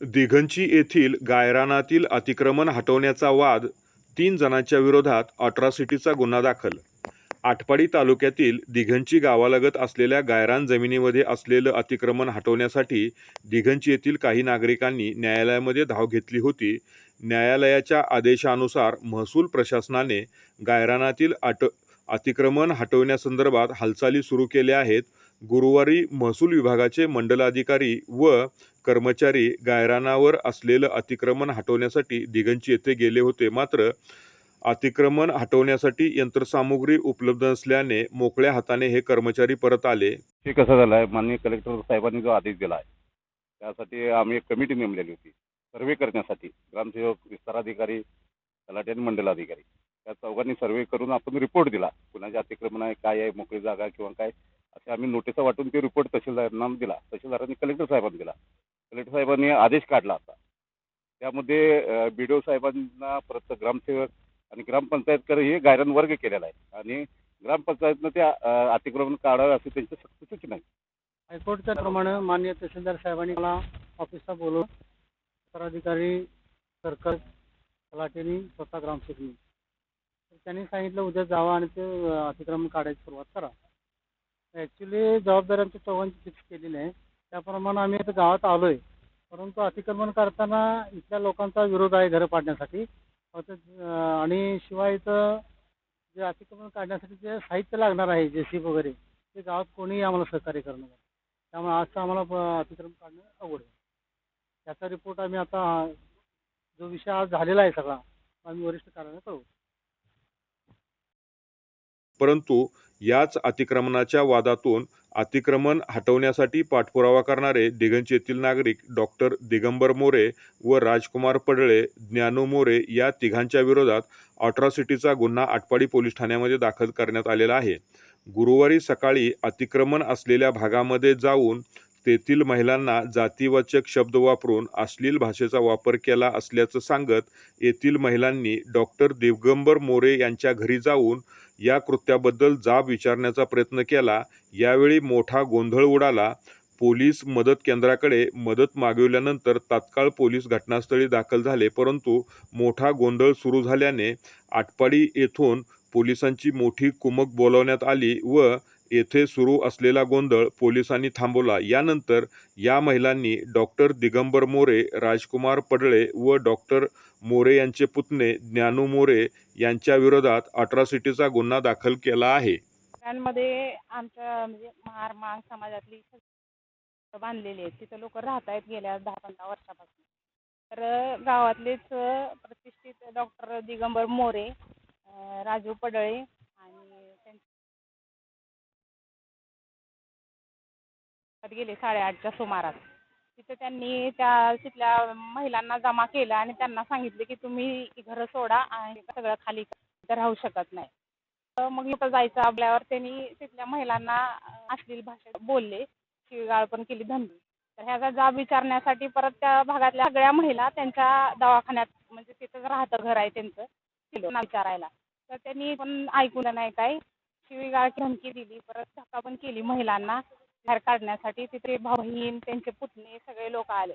दिघंची येथील गायरानातील अतिक्रमण हटवण्याचा वाद तीन जणांच्या विरोधात अट्रॉसिटीचा गुन्हा दाखल. आटपाडी तालुक्यातील दिघंची गावालगत असलेल्या गायरान जमिनीमध्ये असलेलं अतिक्रमण हटवण्यासाठी दिघंची येथील काही नागरिकांनी न्यायालयामध्ये धाव घेतली होती. न्यायालयाच्या आदेशानुसार महसूल प्रशासनाने गायरानातील अट अतिक्रमण हटवण्यासंदर्भात हालचाली सुरू केल्या आहेत. गुरुवारी महसूल विभागाचे मंडलाधिकारी व कर्मचारी गायरानावर असलेलं अतिक्रमण हटवण्यासाठी दिगंची येथे गेले होते. मात्र अतिक्रमण हटवण्यासाठी यंत्रसामुग्री उपलब्ध नसल्याने मोकळ्या हाताने हे कर्मचारी परत आले. ते कसं झालं आहे माननीय कलेक्टर साहेबांनी जो आदेश दिला आहे त्यासाठी आम्ही एक कमिटी नेमलेली होती सर्वे करण्यासाठी. ग्रामसेवक विस्ताराधिकारी तलाठी आणि मंडलाधिकारी. त्या चौघांनी सर्वे करून आपण रिपोर्ट दिला. कुणाचे अतिक्रमण आहे काय आहे मोकळी जागा किंवा काय? असे आम्ही नोटिसा वाटून ते रिपोर्ट तहसीलदारांना दिला. तहसीलदारांनी कलेक्टर साहेबांना दिला. कलेक्टर साहेबांनी आदेश काढला आता त्यामध्ये बी डी ओ साहेबांना परत ग्रामसेवक आणि ग्रामपंचायतकडे हे गायरन वर्ग केलेला आहे. आणि ग्रामपंचायतनं त्या अतिक्रमण काढावं असं त्यांची सक्त सूचना आहे. हायकोर्टच्या प्रमाणे मान्य तहसीलदार साहेबांनी मला ऑफिसला बोलवून उत्तराधिकारी सरकार तलाठीनी स्वतः ग्रामसेवकनी त्यांनी सांगितलं उद्या जावा आणि ते अतिक्रमण काढायची सुरुवात करा. ॲक्च्युली जबाबदारी आमच्या चौघांची फिक्स केलेली आहे. त्याप्रमाणे आम्ही आता गावात आलो आहे परंतु अतिक्रमण करताना इथल्या लोकांचा विरोध आहे घरं पाडण्यासाठी. फक्त, आणि शिवाय इथं जे अतिक्रमण काढण्यासाठी जे साहित्य लागणार आहे जे सी वगैरे ते गावात कोणीही आम्हाला सहकार्य करणार त्यामुळे आजचं आम्हाला प अतिक्रमण काढणं अवघड आहे. त्याचा रिपोर्ट आम्ही आता जो विषय आज झालेला आहे सगळा तो आम्ही वरिष्ठ कार्यालयात कळवू परंतु याच अतिक्रमणाच्या वादातून अतिक्रमण हटवण्यासाठी पाठपुरावा करणारे दिगंज येथील नागरिक डॉक्टर दिगंबर मोरे व राजकुमार पडळे ज्ञानू मोरे या तिघांच्या विरोधात अट्रॉसिटीचा गुन्हा आटपाडी पोलीस ठाण्यामध्ये दाखल करण्यात आलेला आहे. गुरुवारी सकाळी अतिक्रमण असलेल्या भागामध्ये जाऊन तेथील महिलांना जातीवाचक शब्द वापरून अश्लील भाषेचा वापर केला असल्याचं सांगत येथील महिलांनी डॉक्टर दिवगंबर मोरे यांच्या घरी जाऊन या कृत्याबद्दल जाब विचारण्याचा प्रयत्न केला. यावेळी मोठा गोंधळ उडाला. पोलीस मदत केंद्राकडे मदत मागविल्यानंतर तात्काळ पोलीस घटनास्थळी दाखल झाले. परंतु मोठा गोंधळ सुरू झाल्याने आटपाडी येथून पोलिसांची मोठी कुमक बोलावण्यात आली व येथे सुरू असलेला गोंधळ पोलिसांनी थांबवला. यानंतर या महिलांनी डॉक्टर दिगंबर मोरे राजकुमार पडळे व डॉक्टर मोरे यांचे पुतणे ज्ञानू मोरे यांच्या विरोधात अट्रॉसिटीचा गुन्हा दाखल केला आहे. मध्ये आमच्या म्हणजे महार मांग समाजातली बांधलेली आहेत. तिथं लोक राहत आहेत गेल्या दहा पंधरा वर्षापासून. तर गावातलेच प्रतिष्ठित डॉक्टर दिगंबर मोरे राजू पडळे गेले साडेआठच्या सुमारास. तिथे त्यांनी त्या तिथल्या महिलांना जमा केलं आणि त्यांना सांगितले की तुम्ही घरं सोडा आणि सगळं खाली राहू शकत नाही. तर मग इथं जायचं आपल्यावर त्यांनी तिथल्या महिलांना अश्लील भाषेत बोलले शिवीगाळ पण केली धमकी. तर ह्याचा जाब विचारण्यासाठी परत त्या भागातल्या सगळ्या महिला त्यांच्या दवाखान्यात म्हणजे तिथं राहतं घर आहे त्यांचं तिथं विचारायला. तर त्यांनी पण ऐकून नाही काय शिवीगाळ धमकी दिली परत धक्का पण केली महिलांना. बाहेर काढण्यासाठी तिथे भाऊ बहीण त्यांचे पुतणे सगळे लोक आले.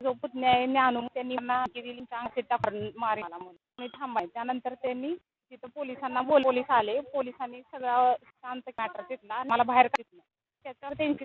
जो पुतणे आहे ज्ञानू त्यांनी त्यांना दिली चांगले मारे म्हणून. मी थांबाय त्यानंतर त्यांनी तिथं पोलिसांना बोल पोलीस आले. पोलिसांनी सगळं शांत मॅटर तिथला मला बाहेर काढलं त्याच्यावर त्यांची